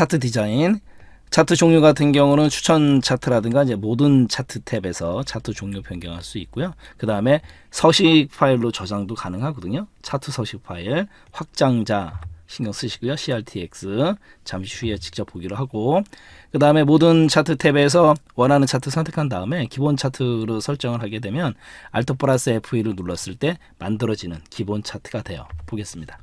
차트 디자인. 차트 종류 같은 경우는 추천 차트라든가 이제 모든 차트 탭에서 차트 종류 변경할 수 있고요. 그 다음에 서식 파일로 저장도 가능하거든요. 차트 서식 파일 확장자 신경 쓰시고요. CRTX 잠시 후에 직접 보기로 하고 그 다음에 모든 차트 탭에서 원하는 차트 선택한 다음에 기본 차트로 설정을 하게 되면 Alt 플러스 F2를 눌렀을 때 만들어지는 기본 차트가 돼요. 보겠습니다.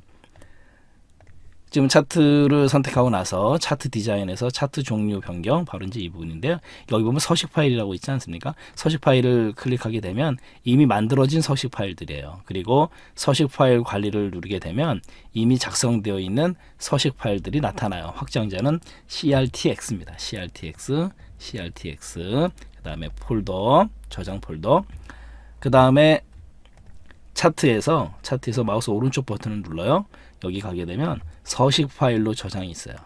지금 차트를 선택하고 나서 차트 디자인에서 차트 종류 변경 바로 이제 이 부분인데요. 여기 보면 서식 파일이라고 있지 않습니까? 서식 파일을 클릭하게 되면 이미 만들어진 서식 파일들이에요. 그리고 서식 파일 관리를 누르게 되면 이미 작성되어 있는 서식 파일들이 나타나요. 확장자는 CRTX입니다. CRTX, CRTX. 그 다음에 폴더, 저장 폴더. 그 다음에 차트에서 차트에서 마우스 오른쪽 버튼을 눌러요. 여기 가게 되면 서식 파일로 저장이 있어요.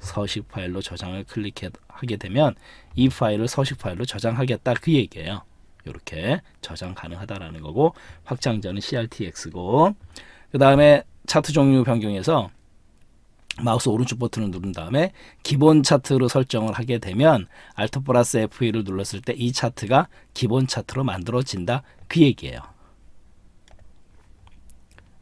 서식 파일로 저장을 클릭하게 되면 이 파일을 서식 파일로 저장하겠다 그 얘기예요. 이렇게 저장 가능하다라는 거고 확장자는 CRTX고 그 다음에 차트 종류 변경해서 마우스 오른쪽 버튼을 누른 다음에 기본 차트로 설정을 하게 되면 Alt 플러스 F2를 눌렀을 때 이 차트가 기본 차트로 만들어진다 그 얘기예요.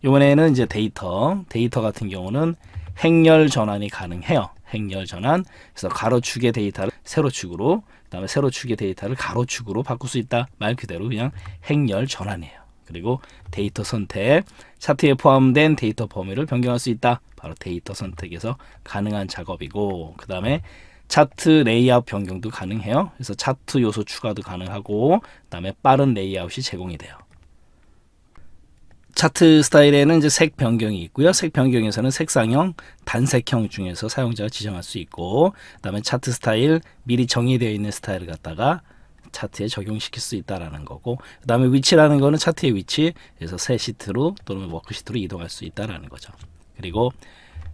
이번에는 이제 데이터, 데이터 같은 경우는 행렬 전환이 가능해요. 행렬 전환. 그래서 가로축의 데이터를 세로축으로, 그다음에 세로축의 데이터를 가로축으로 바꿀 수 있다. 말 그대로 그냥 행렬 전환이에요. 그리고 데이터 선택, 차트에 포함된 데이터 범위를 변경할 수 있다. 바로 데이터 선택에서 가능한 작업이고, 그 다음에 차트 레이아웃 변경도 가능해요. 그래서 차트 요소 추가도 가능하고, 그 다음에 빠른 레이아웃이 제공이 돼요. 차트 스타일에는 이제 색 변경이 있고요. 색 변경에서는 색상형, 단색형 중에서 사용자가 지정할 수 있고, 그다음에 차트 스타일 미리 정의되어 있는 스타일을 갖다가 차트에 적용시킬 수 있다라는 거고, 그다음에 위치라는 거는 차트의 위치, 그래서 새 시트로 또는 워크 시트로 이동할 수 있다라는 거죠. 그리고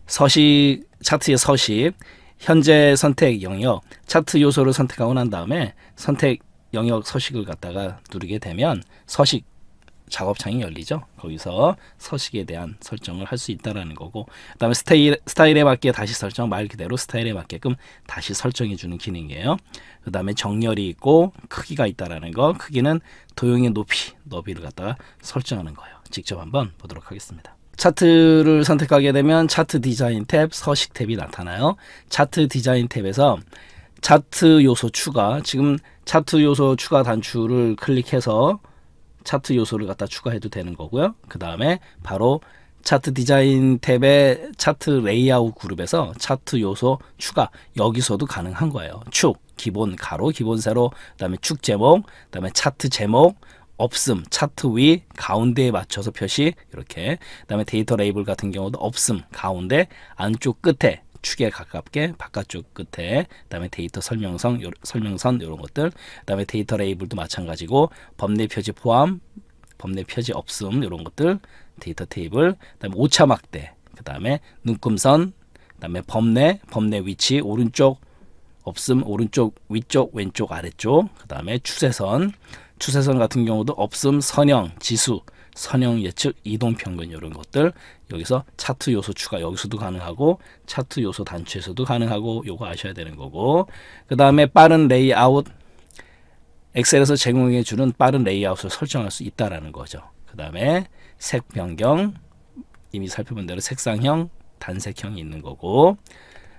서식 차트의 서식 현재 선택 영역 차트 요소를 선택하고 난 다음에 선택 영역 서식을 갖다가 누르게 되면 서식 작업창이 열리죠. 거기서 서식에 대한 설정을 할 수 있다라는 거고, 그다음에 스타일 스타일에 맞게 다시 설정 말 그대로 스타일에 맞게끔 다시 설정해 주는 기능이에요. 그다음에 정렬이 있고 크기가 있다라는 거, 크기는 도형의 높이, 너비를 갖다가 설정하는 거예요. 직접 한번 보도록 하겠습니다. 차트를 선택하게 되면 차트 디자인 탭, 서식 탭이 나타나요. 차트 디자인 탭에서 차트 요소 추가, 지금 차트 요소 추가 단추를 클릭해서 차트 요소를 갖다 추가해도 되는 거고요. 그 다음에 바로 차트 디자인 탭의 차트 레이아웃 그룹에서 차트 요소 추가 여기서도 가능한 거예요. 축 기본 가로 기본 세로 그다음에 축 제목 그다음에 차트 제목 없음 차트 위 가운데에 맞춰서 표시 이렇게 그다음에 데이터 레이블 같은 경우도 없음 가운데 안쪽 끝에 축에 가깝게 바깥쪽 끝에 그다음에 데이터 설명선 요, 설명선 이런 것들 그다음에 데이터 레이블도 마찬가지고 법내 표지 포함 법내 표지 없음 이런 것들 데이터 테이블 그다음에 오차 막대 그다음에 눈금선 그다음에 법내 법내 위치 오른쪽 없음 오른쪽 위쪽 왼쪽 아래쪽 그다음에 추세선. 추세선 같은 경우도 없음 선형 지수 선형 예측 이동 평균 이런 것들 여기서 차트 요소 추가 여기서도 가능하고 차트 요소 단추에서도 가능하고 요거 아셔야 되는 거고. 그 다음에 빠른 레이아웃. 엑셀에서 제공해 주는 빠른 레이아웃을 설정할 수 있다라는 거죠. 그 다음에 색 변경. 이미 살펴본 대로 색상형 단색형이 있는 거고.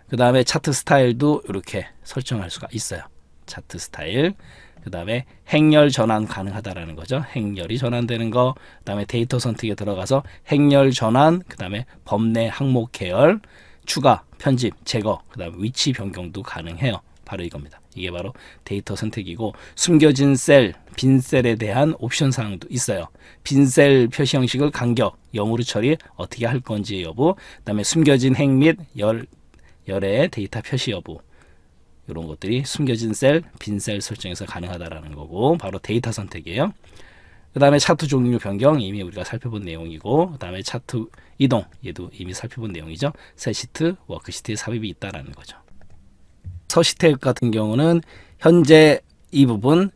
그 다음에 차트 스타일도 이렇게 설정할 수가 있어요. 차트 스타일 그 다음에 행렬 전환 가능하다라는 거죠. 행렬이 전환되는 거. 그 다음에 데이터 선택에 들어가서 행렬 전환, 그 다음에 법내 항목 계열, 추가, 편집, 제거, 그 다음에 위치 변경도 가능해요. 바로 이겁니다. 이게 바로 데이터 선택이고 숨겨진 셀, 빈 셀에 대한 옵션 사항도 있어요. 빈 셀 표시 형식을 간격, 영으로 처리 어떻게 할 건지 여부, 그다음에 숨겨진 행 및 열, 열의 데이터 표시 여부, 이런 것들이 숨겨진 셀, 빈 셀 설정에서 가능하다라는 거고 바로 데이터 선택이에요. 그 다음에 차트 종류 변경 이미 우리가 살펴본 내용이고 그 다음에 차트 이동 얘도 이미 살펴본 내용이죠. 새 시트, 워크 시트에 삽입이 있다라는 거죠. 탭 같은 경우는 현재 이 부분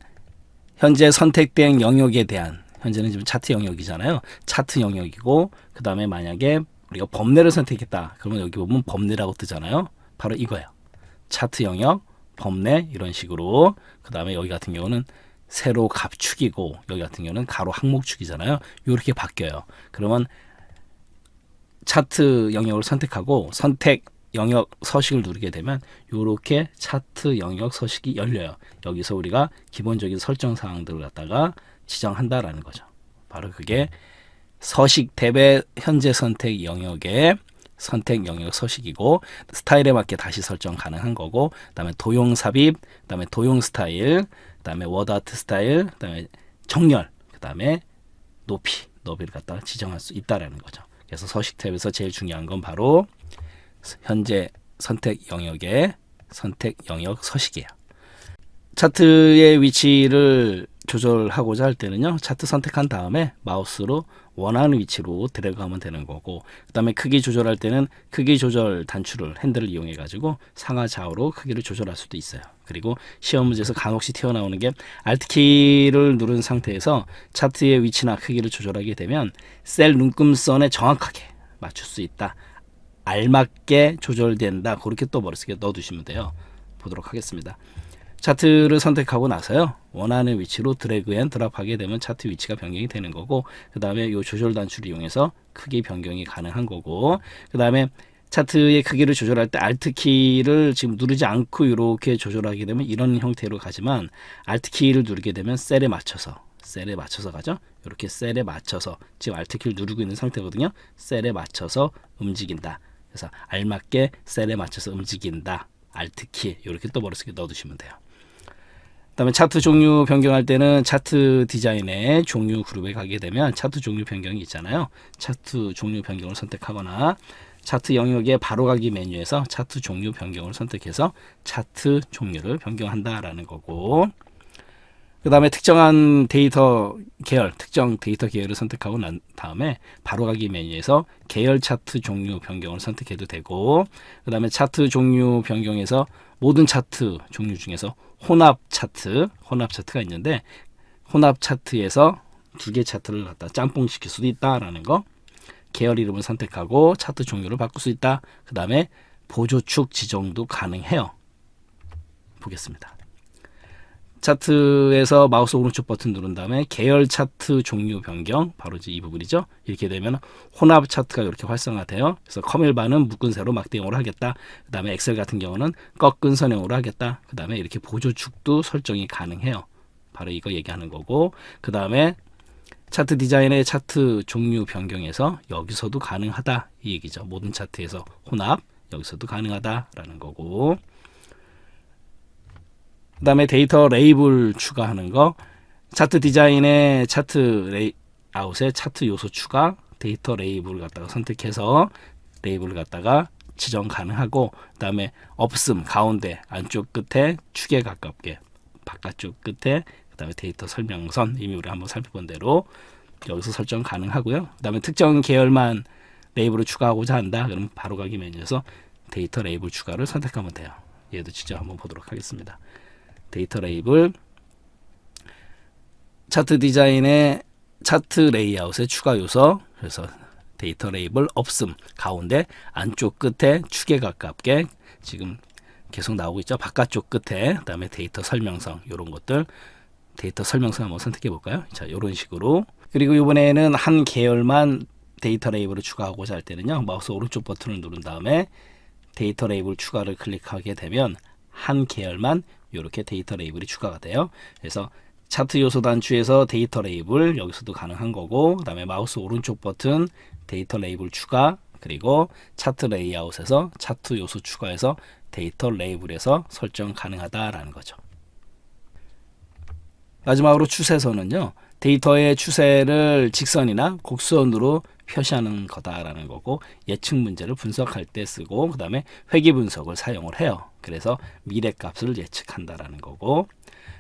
현재 선택된 영역에 대한 현재는 지금 차트 영역이잖아요. 차트 영역이고 그 다음에 만약에 우리가 범례를 선택했다 그러면 여기 보면 범례라고 뜨잖아요. 바로 이거예요. 차트 영역, 범내 이런 식으로 그 다음에 여기 같은 경우는 세로 갑축이고 여기 같은 경우는 가로 항목축이잖아요. 이렇게 바뀌어요. 그러면 차트 영역을 선택하고 선택 영역 서식을 누르게 되면 이렇게 차트 영역 서식이 열려요. 여기서 우리가 기본적인 설정 사항들을 갖다가 지정한다라는 거죠. 바로 그게 서식 탭의 현재 선택 영역의 선택 영역 서식이고 스타일에 맞게 다시 설정 가능한 거고 그다음에 도용 삽입, 그다음에 도용 스타일, 그다음에 워드 아트 스타일, 그다음에 정렬, 그다음에 높이, 높이를 갖다가 지정할 수 있다라는 거죠. 그래서 서식 탭에서 제일 중요한 건 바로 현재 선택 영역의 선택 영역 서식이에요. 차트의 위치를 조절하고자 할 때는요. 차트 선택한 다음에 마우스로 원하는 위치로 드래그하면 되는 거고 그 다음에 크기 조절할 때는 크기 조절 단추를 핸들을 이용해 가지고 상하 좌우로 크기를 조절할 수도 있어요. 그리고 시험 문제에서 간혹시 튀어나오는 게 Alt 키를 누른 상태에서 차트의 위치나 크기를 조절하게 되면 셀 눈금선에 정확하게 맞출 수 있다. 알맞게 조절된다. 그렇게 또 머릿속에 넣어두시면 돼요. 보도록 하겠습니다. 차트를 선택하고 나서요 원하는 위치로 드래그 앤 드랍하게 되면 차트 위치가 변경이 되는 거고 그 다음에 이 조절 단추를 이용해서 크기 변경이 가능한 거고 그 다음에 차트의 크기를 조절할 때 Alt 키를 지금 누르지 않고 이렇게 조절하게 되면 이런 형태로 가지만 Alt 키를 누르게 되면 셀에 맞춰서 셀에 맞춰서 가죠. 이렇게 셀에 맞춰서 지금 Alt 키를 누르고 있는 상태거든요. 셀에 맞춰서 움직인다. 그래서 알맞게 셀에 맞춰서 움직인다. Alt 키 이렇게 또 머릿속에 넣어두시면 돼요. 그다음에 차트 종류 변경할 때는 차트 디자인의 종류 그룹에 가게 되면 차트 종류 변경이 있잖아요. 차트 종류 변경을 선택하거나 차트 영역의 바로가기 메뉴에서 차트 종류 변경을 선택해서 차트 종류를 변경한다라는 거고 그 다음에 특정한 데이터 계열, 특정 데이터 계열을 선택하고 난 다음에 바로가기 메뉴에서 계열 차트 종류 변경을 선택해도 되고 그 다음에 차트 종류 변경에서 모든 차트 종류 중에서 혼합 차트, 혼합 차트가 있는데 혼합 차트에서 두 개 차트를 갖다 짬뽕 시킬 수도 있다라는 거. 계열 이름을 선택하고 차트 종류를 바꿀 수 있다. 그 다음에 보조축 지정도 가능해요. 보겠습니다. 차트에서 마우스 오른쪽 버튼 누른 다음에 계열 차트 종류 변경 바로 이제 이 부분이죠. 이렇게 되면 혼합 차트가 이렇게 활성화돼요. 그래서 커밀바는 묶은 세로 막대형으로 하겠다. 그 다음에 엑셀 같은 경우는 꺾은 선형으로 하겠다. 그 다음에 이렇게 보조축도 설정이 가능해요. 바로 이거 얘기하는 거고 그 다음에 차트 디자인의 차트 종류 변경에서 여기서도 가능하다 이 얘기죠. 모든 차트에서 혼합 여기서도 가능하다라는 거고 그 다음에 데이터 레이블 추가하는 거 차트 디자인의 차트 레이 아웃에 차트 요소 추가 데이터 레이블을 갖다가 선택해서 레이블을 갖다가 지정 가능하고 그 다음에 없음 가운데 안쪽 끝에 축에 가깝게 바깥쪽 끝에 그 다음에 데이터 설명선 이미 우리 한번 살펴본 대로 여기서 설정 가능하고요. 그 다음에 특정 계열만 레이블을 추가하고자 한다. 그러면 바로 가기 메뉴에서 데이터 레이블 추가를 선택하면 돼요. 얘도 직접 한번 보도록 하겠습니다. 데이터 레이블 차트 디자인의 차트 레이아웃의 추가 요소 그래서 데이터 레이블 없음 가운데 안쪽 끝에 축에 가깝게 지금 계속 나오고 있죠? 바깥쪽 끝에 그 다음에 데이터 설명성 이런 것들. 데이터 설명성 한번 선택해 볼까요? 자 이런 식으로. 그리고 이번에는 한 계열만 데이터 레이블을 추가하고자 할 때는요 마우스 오른쪽 버튼을 누른 다음에 데이터 레이블 추가를 클릭하게 되면 한 계열만 이렇게 데이터 레이블이 추가가 돼요. 그래서 차트 요소 단추에서 데이터 레이블 여기서도 가능한 거고 그다음에 마우스 오른쪽 버튼 데이터 레이블 추가 그리고 차트 레이아웃에서 차트 요소 추가해서 데이터 레이블에서 설정 가능하다라는 거죠. 마지막으로 추세선은요. 데이터의 추세를 직선이나 곡선으로 표시하는 거다라는 거고 예측 문제를 분석할 때 쓰고 그다음에 회귀 분석을 사용을 해요. 그래서 미래 값을 예측한다라는 거고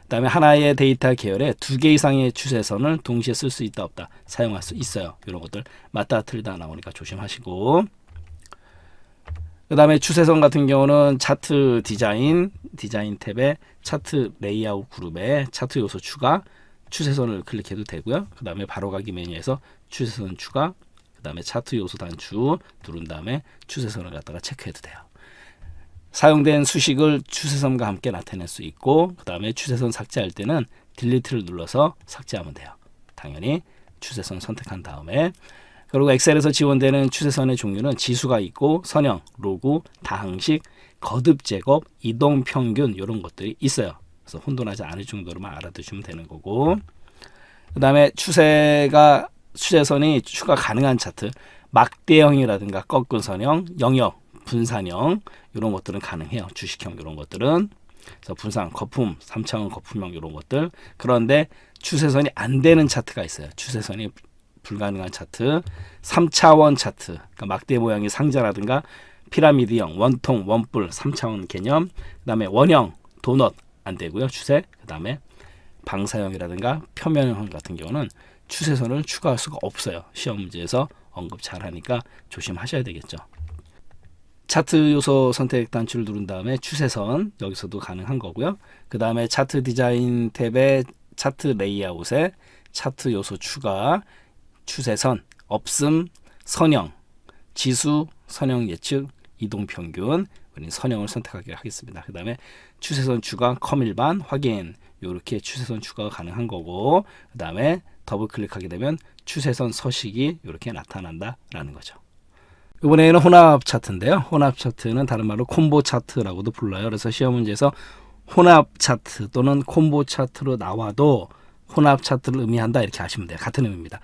그다음에 하나의 데이터 계열에 두 개 이상의 추세선을 동시에 쓸 수 있다 없다 사용할 수 있어요. 이런 것들 맞다 틀리다 나오니까 조심하시고 그 다음에 추세선 같은 경우는 차트 디자인 디자인 탭에 차트 레이아웃 그룹에 차트 요소 추가 추세선을 클릭해도 되고요. 그 다음에 바로 가기 메뉴에서 추세선 추가 그 다음에 차트 요소 단추 누른 다음에 추세선을 갖다가 체크해도 돼요. 사용된 수식을 추세선과 함께 나타낼 수 있고 그 다음에 추세선 삭제할 때는 딜리트를 눌러서 삭제하면 돼요. 당연히 추세선 선택한 다음에 그리고 엑셀에서 지원되는 추세선의 종류는 지수가 있고 선형, 로그, 다항식, 거듭 제곱, 이동 평균 이런 것들이 있어요. 그래서 혼돈하지 않을 정도로만 알아두시면 되는 거고 그 다음에 추세가 추세선이 추가 가능한 차트 막대형이라든가 꺾은 선형, 영역, 분산형 이런 것들은 가능해요. 주식형 이런 것들은 그래서 분산, 거품, 3차원 거품형 이런 것들 그런데 추세선이 안 되는 차트가 있어요. 추세선이 불가능한 차트, 3차원 차트, 그러니까 막대 모양의 상자라든가 피라미드형, 원통, 원뿔, 3차원 개념, 그 다음에 원형, 도넛 안 되고요. 추세, 그 다음에 방사형이라든가 표면형 같은 경우는 추세선을 추가할 수가 없어요. 시험 문제에서 언급 잘 하니까 조심하셔야 되겠죠. 차트 요소 선택 단추를 누른 다음에 추세선 여기서도 가능한 거고요. 그 다음에 차트 디자인 탭에 차트 레이아웃에 차트 요소 추가, 추세선, 없음, 선형, 지수, 선형 예측, 이동 평균, 우리 선형을 선택하게 하겠습니다. 그 다음에 추세선 추가, 컴일반 확인, 이렇게 추세선 추가가 가능한 거고, 그 다음에 더블 클릭하게 되면 추세선 서식이 이렇게 나타난다라는 거죠. 이번에는 혼합 차트인데요. 혼합 차트는 다른 말로 콤보 차트라고도 불러요. 그래서 시험 문제에서 혼합 차트 또는 콤보 차트로 나와도 혼합 차트를 의미한다 이렇게 아시면 돼요. 같은 의미입니다.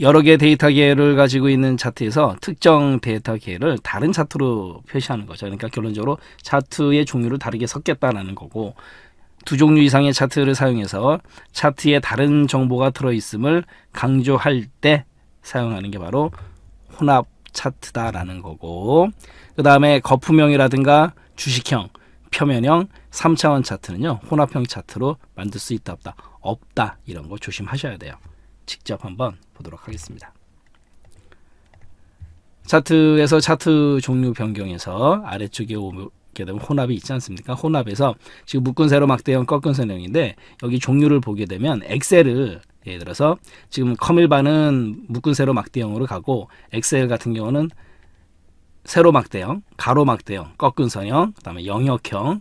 여러 개의 데이터 계열을 가지고 있는 차트에서 특정 데이터 계열을 다른 차트로 표시하는 거죠. 그러니까 결론적으로 차트의 종류를 다르게 섞겠다라는 거고 두 종류 이상의 차트를 사용해서 차트에 다른 정보가 들어 있음을 강조할 때 사용하는 게 바로 혼합 차트다라는 거고 그 다음에 거품형이라든가 주식형, 표면형, 3차원 차트는요 혼합형 차트로 만들 수 있다 없다 없다 이런 거 조심하셔야 돼요. 직접 한번 보도록 하겠습니다. 차트에서 차트 종류 변경에서 아래쪽에 오게 되면 혼합이 있지 않습니까? 혼합에서 지금 묶은 세로 막대형 꺾은 선형인데 여기 종류를 보게 되면 엑셀을 예를 들어서 지금 컴일반은 묶은 세로 막대형으로 가고 엑셀 같은 경우는 세로 막대형, 가로 막대형, 꺾은 선형, 그다음에 영역형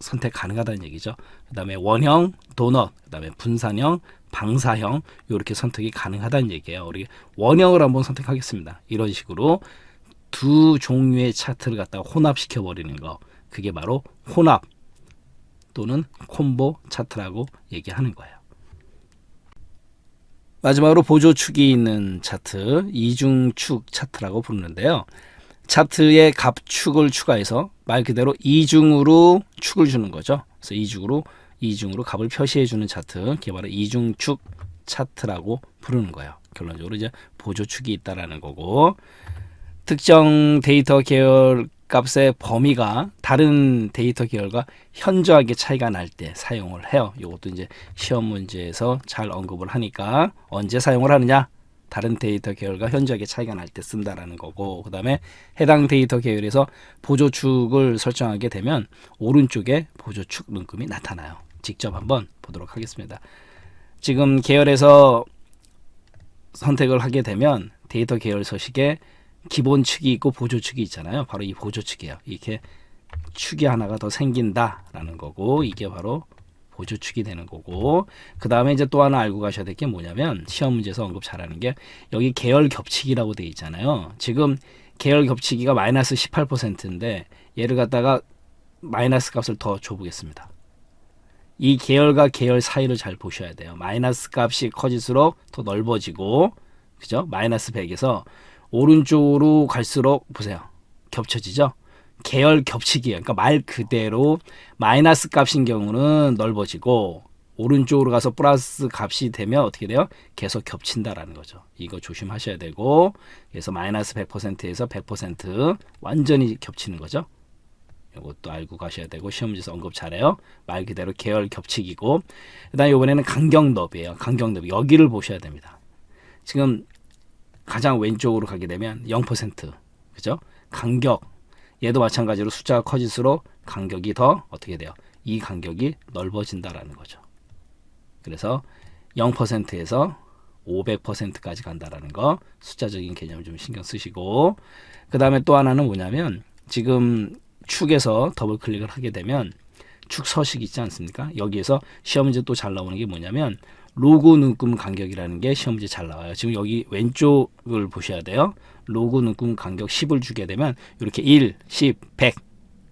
선택 가능하다는 얘기죠. 그다음에 원형, 도넛, 그다음에 분산형, 방사형 이렇게 선택이 가능하다는 얘기예요. 우리 원형을 한번 선택하겠습니다. 이런 식으로 두 종류의 차트를 갖다가 혼합시켜 버리는 거 그게 바로 혼합 또는 콤보 차트라고 얘기하는 거예요. 마지막으로 보조축이 있는 차트 이중축 차트라고 부르는데요. 차트에 값축을 추가해서 말 그대로 이중으로 축을 주는 거죠. 그래서 이중으로 이중으로 값을 표시해 주는 차트, 그게 바로 이중축 차트라고 부르는 거예요. 결론적으로 이제 보조축이 있다라는 거고 특정 데이터 계열 값의 범위가 다른 데이터 계열과 현저하게 차이가 날 때 사용을 해요. 이것도 이제 시험 문제에서 잘 언급을 하니까 언제 사용을 하느냐? 다른 데이터 계열과 현저하게 차이가 날 때 쓴다라는 거고 그다음에 해당 데이터 계열에서 보조축을 설정하게 되면 오른쪽에 보조축 눈금이 나타나요. 직접 한번 보도록 하겠습니다. 지금 계열에서 선택을 하게 되면 데이터 계열 서식에 기본 축이 있고 보조 축이 있잖아요. 바로 이 보조 축이에요. 이렇게 축이 하나가 더 생긴다라는 거고 이게 바로 보조 축이 되는 거고 그 다음에 이제 또 하나 알고 가셔야 될 게 뭐냐면 시험 문제에서 언급 잘하는 게 여기 계열 겹치기라고 돼 있잖아요. 지금 계열 겹치기가 마이너스 18%인데 얘를 갖다가 마이너스 값을 더 줘보겠습니다. 이 계열과 계열 사이를 잘 보셔야 돼요. 마이너스 값이 커질수록 더 넓어지고 그죠? 마이너스 100에서 오른쪽으로 갈수록 보세요. 겹쳐지죠? 계열 겹치기예요. 그러니까 말 그대로 마이너스 값인 경우는 넓어지고 오른쪽으로 가서 플러스 값이 되면 어떻게 돼요? 계속 겹친다라는 거죠. 이거 조심하셔야 되고 그래서 마이너스 100%에서 100% 완전히 겹치는 거죠. 이것도 알고 가셔야 되고 시험 문제에서 언급 잘해요. 말 그대로 계열 겹치기고 그다음에 이번에는 간격 너비예요. 간격 너비 여기를 보셔야 됩니다. 지금 가장 왼쪽으로 가게 되면 0% 그죠? 간격 얘도 마찬가지로 숫자가 커질수록 간격이 더 어떻게 돼요? 이 간격이 넓어진다라는 거죠. 그래서 0%에서 500%까지 간다라는 거 숫자적인 개념 좀 신경 쓰시고 그 다음에 또 하나는 뭐냐면 지금 축에서 더블 클릭을 하게 되면 축 서식 있지 않습니까? 여기에서 시험 문제 또 잘 나오는 게 뭐냐면 로고 눈금 간격이라는 게 시험 문제 잘 나와요. 지금 여기 왼쪽을 보셔야 돼요. 로고 눈금 간격 10을 주게 되면 이렇게 1, 10, 100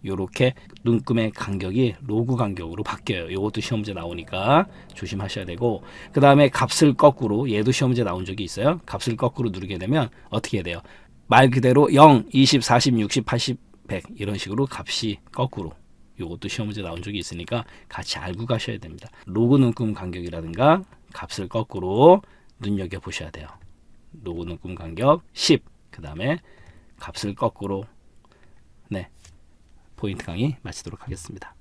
요렇게 눈금의 간격이 로그 간격으로 바뀌어요. 요것도 시험 문제 나오니까 조심하셔야 되고 그 다음에 값을 거꾸로 얘도 시험 문제 나온 적이 있어요. 값을 거꾸로 누르게 되면 어떻게 돼요? 말 그대로 0, 20, 40, 60, 80, 100 이런 식으로 값이 거꾸로 요것도 시험 문제 나온 적이 있으니까 같이 알고 가셔야 됩니다. 로그 눈금 간격이라든가 값을 거꾸로 눈여겨 보셔야 돼요. 로그 눈금 간격 10. 그 다음에 값을 거꾸로 네 포인트 강의 마치도록 하겠습니다.